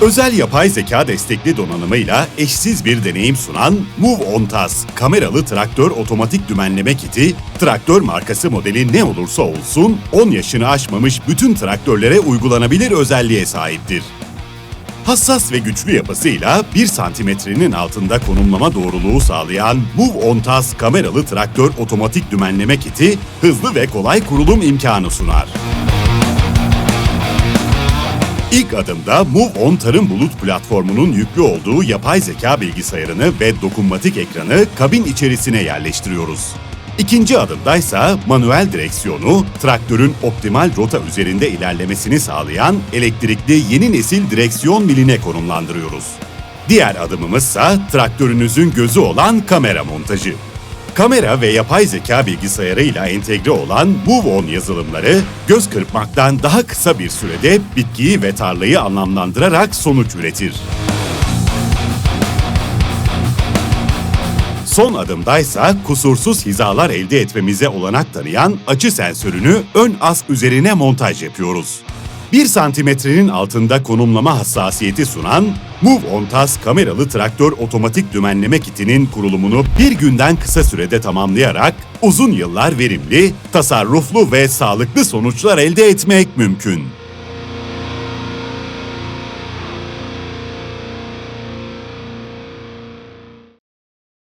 Özel yapay zeka destekli donanımıyla eşsiz bir deneyim sunan Move On Task kameralı traktör otomatik dümenleme kiti, traktör markası modeli ne olursa olsun 10 yaşını aşmamış bütün traktörlere uygulanabilir özelliğe sahiptir. Hassas ve güçlü yapısıyla 1 santimetrenin altında konumlama doğruluğu sağlayan Move On Task kameralı traktör otomatik dümenleme kiti hızlı ve kolay kurulum imkanı sunar. İlk adımda Move On Tarım Bulut platformunun yüklü olduğu yapay zeka bilgisayarını ve dokunmatik ekranı kabin içerisine yerleştiriyoruz. İkinci adımdaysa manuel direksiyonu, traktörün optimal rota üzerinde ilerlemesini sağlayan elektrikli yeni nesil direksiyon miline konumlandırıyoruz. Diğer adımımızsa traktörünüzün gözü olan kamera montajı. Kamera ve yapay zeka bilgisayarıyla entegre olan MoveOn yazılımları göz kırpmaktan daha kısa bir sürede bitkiyi ve tarlayı anlamlandırarak sonuç üretir. Son adımdaysa kusursuz hizalar elde etmemize olanak tanıyan açı sensörünü ön as üzerine montaj yapıyoruz. 1 santimetrenin altında konumlama hassasiyeti sunan Move On Task kameralı traktör otomatik dümenleme kitinin kurulumunu bir günden kısa sürede tamamlayarak uzun yıllar verimli, tasarruflu ve sağlıklı sonuçlar elde etmek mümkün.